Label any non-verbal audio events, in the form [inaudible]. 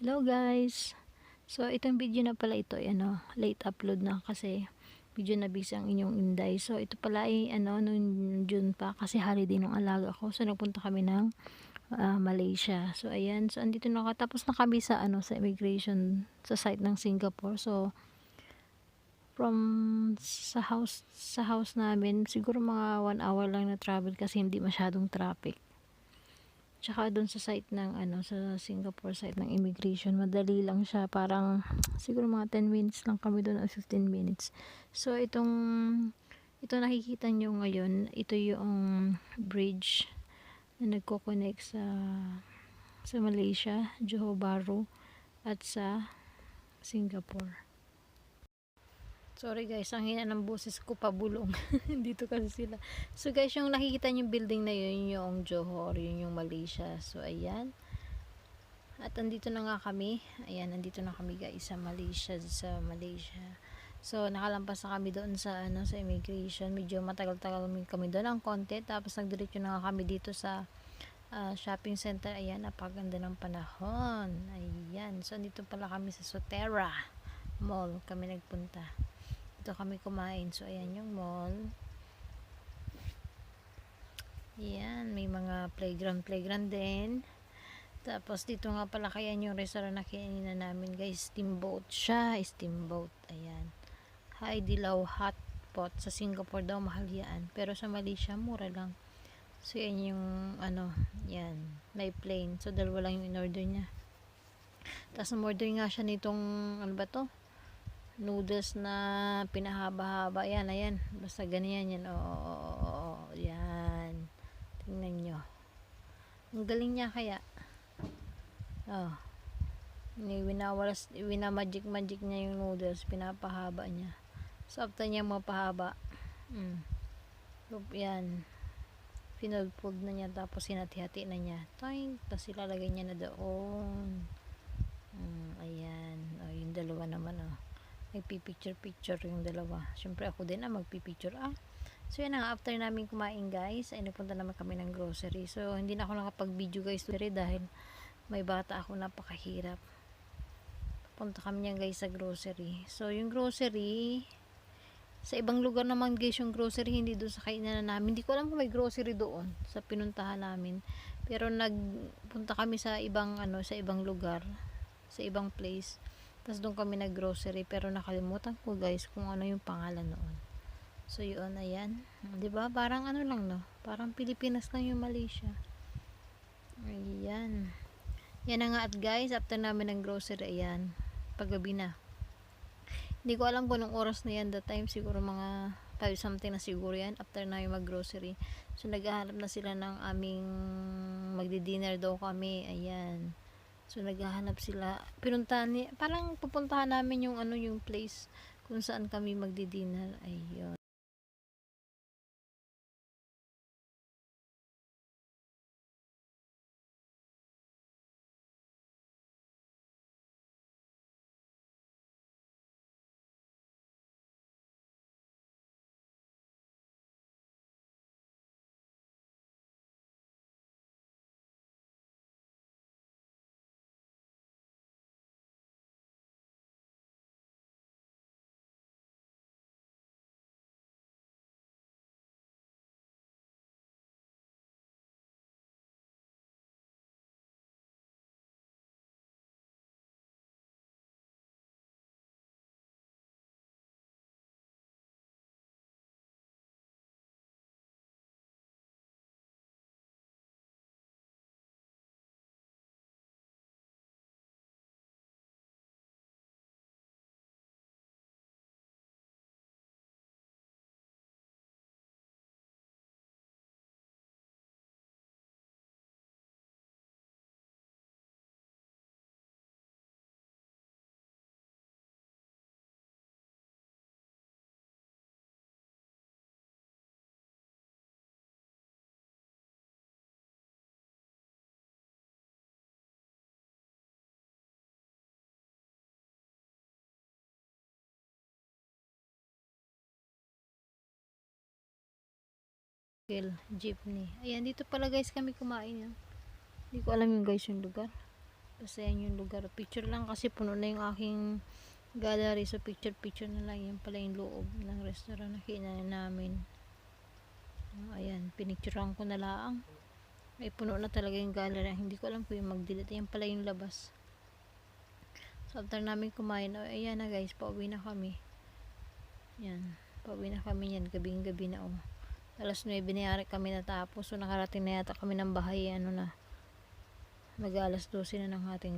Hello guys! So itong video na pala ito ay ano, late upload na kasi medyo na busy ang inyong inday. So ito pala ay ano, noong June pa kasi holiday ng alaga ko. So nagpunta kami ng ah, Malaysia. So ayan, so andito na ako. Tapos na kami sa ano, sa immigration sa site ng Singapore. So from sa house sa house namin siguro mga 1 hour lang na travel kasi hindi masyadong traffic. Tsaka doon sa site ng ano sa Singapore site ng immigration, madali lang siya. Parang [tsk] siguro mga 10 minutes lang kami doon o 15 minutes. So itong ito nakikita nyo ngayon, ito yung bridge na nagko-connect sa sa Malaysia, Johor Bahru at sa Singapore. Sorry guys, ang hina ng boses ko pabulong. [laughs] Dito kasi sila. So guys, yung nakikita yung building na yun, yung Johor, yun yung Malaysia. So ayan. At andito na nga kami. Ayan, andito na kami guys sa Malaysia, sa Malaysia. So nakalampas na kami doon sa ano sa immigration. Medyo matagal-tagal kami doon ang konti. Tapos nagdiretso na nga kami dito sa ah, shopping center. Ayan, napaganda ng panahon. Ayan. So andito pala kami sa Sotera Mall. Kami nagpunta. Dito kami kumain. So, ayan yung mall. Ayan, may mga playground, playground din. Tapos, dito nga pala kaya yung restaurant na kinina namin, guys. Steamboat siya. Steamboat. Ayan. Hi, Dilaw Hot Pot. Sa Singapore daw, mahal yan. Pero sa Malaysia, mura lang. So, yan yung, ano, yan. May plain. So, dalawa lang yung in-order niya. Tapos, umorder nga siya nitong, ano ba to? Noodles na pinahaba-haba. Yan, ayan. Basta ganyan yan. Oo, oo, oo, oo. Tingnan nyo. Ang galing niya kaya. Oh. Ni winawalas, winamagic-magic niya yung noodles. Pinapahaba niya. So, after niya mapahaba. Mm. So, yan. Pinulpog na niya. Tapos, sinati-hati na niya. Toing. Tapos, ilalagay niya na doon. Mm, ayan. Oh, yung dalawa naman, oh nagpipicture-picture yung dalawa. Siyempre ako din na magpipicture ah. So yan nga, after namin kumain guys, ay napunta naman kami ng grocery. So hindi na ako nakapag-video guys today dahil may bata ako napakahirap. Punta kami niyan guys sa grocery. So yung grocery, sa ibang lugar naman guys yung grocery, hindi doon sa kainan namin. Hindi ko alam kung may grocery doon sa pinuntahan namin. Pero nagpunta kami sa ibang ano, sa ibang lugar, sa ibang place tapos doon kami nag-grocery pero nakalimutan ko guys kung ano yung pangalan noon. So yun, ayan. 'Di ba Parang ano lang no? Parang Pilipinas lang yung Malaysia. Ayan. Yan na nga at guys, after namin ng grocery, ayan. Paggabi na. Hindi ko alam kung anong oras na yan that time. Siguro mga 5 something na siguro yan after na yung mag-grocery. So naghahanap na sila ng aming magdi-dinner daw kami. Ayan. So, naghahanap sila. Pinuntahan ni, parang pupuntahan namin yung ano, yung place kung saan kami magdi-dinner. Ayun. Jeepney. Ayan, dito pala guys kami kumain. Yan. Hindi ko alam yung guys yung lugar. Basta yan yung lugar. Picture lang kasi puno na yung aking gallery. So picture picture na lang. Yan pala yung loob ng restaurant na kinain namin. Ah, ayan, pinicturean ko na lang. Ay puno na talaga yung gallery. Hindi ko alam kung yung mag-delete. Yan pala yung labas. So after namin kumain, oh, ayan na guys, pauwi na kami. Yan, pauwi na kami yan. Gabing gabi na oh. Alas 9 na yari kami natapos. So nakarating na yata kami ng bahay. Ano na, mag alas 12 na ng ating